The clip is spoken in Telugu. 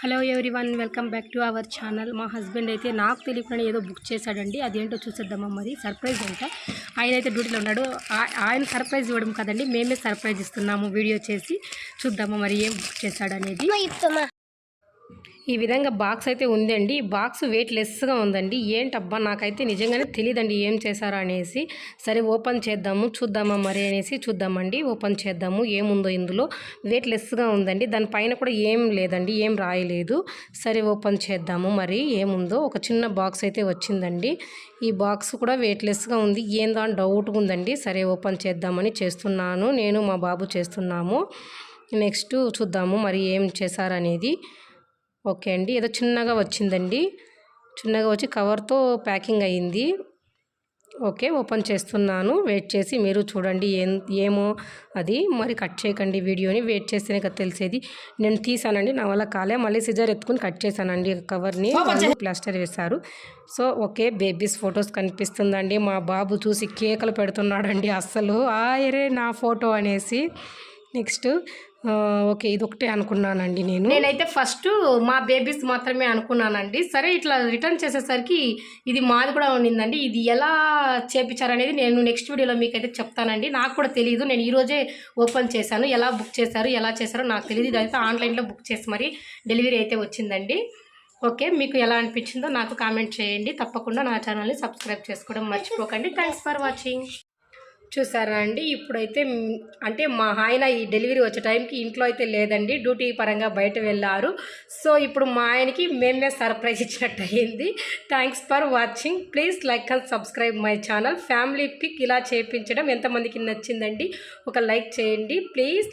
Hello one welcome back to our channel. మా హస్బెండ్ అయితే నాకు తెలియకుండా ఏదో బుక్ చేశాడండి. అదేంటో చూసేద్దామా మరి. సర్ప్రైజ్ అంట. ఆయన అయితే డ్యూటీలో ఉన్నాడు. ఆయన సర్ప్రైజ్ ఇవ్వడం కదండి. మేమే సర్ప్రైజ్ ఇస్తున్నాము. వీడియో చేసి చూద్దామా మరి ఏం బుక్ చేశాడనేది. ఈ విధంగా బాక్స్ అయితే ఉందండి. బాక్స్ వెయిట్ లెస్గా ఉందండి. ఏంటబ్బా నాకైతే నిజంగానే తెలియదండి ఏం చేశారో అనేసి. సరే ఓపెన్ చేద్దాము చూద్దామా మరి అనేసి చూద్దామండి. ఓపెన్ చేద్దాము ఏముందో ఇందులో. వెయిట్ లెస్గా ఉందండి. దానిపైన కూడా ఏం లేదండి ఏం రాయలేదు. సరే ఓపెన్ చేద్దాము మరి ఏముందో. ఒక చిన్న బాక్స్ అయితే వచ్చిందండి. ఈ బాక్స్ కూడా వెయిట్లెస్గా ఉంది. ఏందో అని డౌట్గా ఉందండి. సరే ఓపెన్ చేద్దామని చేస్తున్నాను. నేను మా బాబు చేస్తున్నాము. నెక్స్ట్ చూద్దాము మరి ఏం చేశారనేది. ఓకే అండి. ఏదో చిన్నగా వచ్చిందండి. చిన్నగా వచ్చి కవర్తో ప్యాకింగ్ అయ్యింది ఓకే ఓపెన్ చేస్తున్నాను. వెయిట్ చేసి మీరు చూడండి ఏం ఏమో అది. మరి కట్ చేయకండి వీడియోని. వెయిట్ చేస్తేనే కదా తెలిసేది. నేను తీసానండి నా వల్ల కాలే. మళ్ళీ సిజర్ ఎత్తుకుని కట్ చేశానండి కవర్ని. ప్లాస్టర్ వేశారు. సో ఓకే బేబీస్ ఫొటోస్ కనిపిస్తుందండి. మా బాబు చూసి కేకలు పెడుతున్నాడండి అస్సలు. ఆయరే నా ఫోటో అనేసి. నెక్స్ట్ ఓకే ఇది ఒకటే అనుకున్నానండి నేను. నేనైతే ఫస్ట్ మా బేబీస్ మాత్రమే అనుకున్నానండి. సరే ఇట్లా రిటర్న్ చేసేసరికి ఇది మాది కూడా ఉండిందండి. ఇది ఎలా చేపించారనేది నేను నెక్స్ట్ వీడియోలో మీకైతే చెప్తానండి. నాకు కూడా తెలియదు నేను ఈరోజే ఓపెన్ చేశాను. ఎలా బుక్ చేశారు ఎలా చేశారో నాకు తెలియదు ఇదైతే ఆన్లైన్లో బుక్ చేసి మరి డెలివరీ అయితే వచ్చిందండి. ఓకే మీకు ఎలా అనిపించిందో నాకు కామెంట్ చేయండి. తప్పకుండా నా ఛానల్ని సబ్స్క్రైబ్ చేసుకోవడం మర్చిపోకండి. Thanks for watching. చూసారా అండి? ఇప్పుడైతే అంటే మా ఆయన ఈ డెలివరీ వచ్చే టైంకి ఇంట్లో అయితే లేదండి. డ్యూటీ పరంగా బయట వెళ్ళారు. సో ఇప్పుడు మా ఆయనకి మేమే సర్ప్రైజ్ ఇచ్చినట్టు అయ్యింది thanks for watching. Please like and subscribe my channel. Family pic ఇలా చేయించడం ఎంతమందికి నచ్చిందండి? ఒక లైక్ చేయండి. ప్లీజ్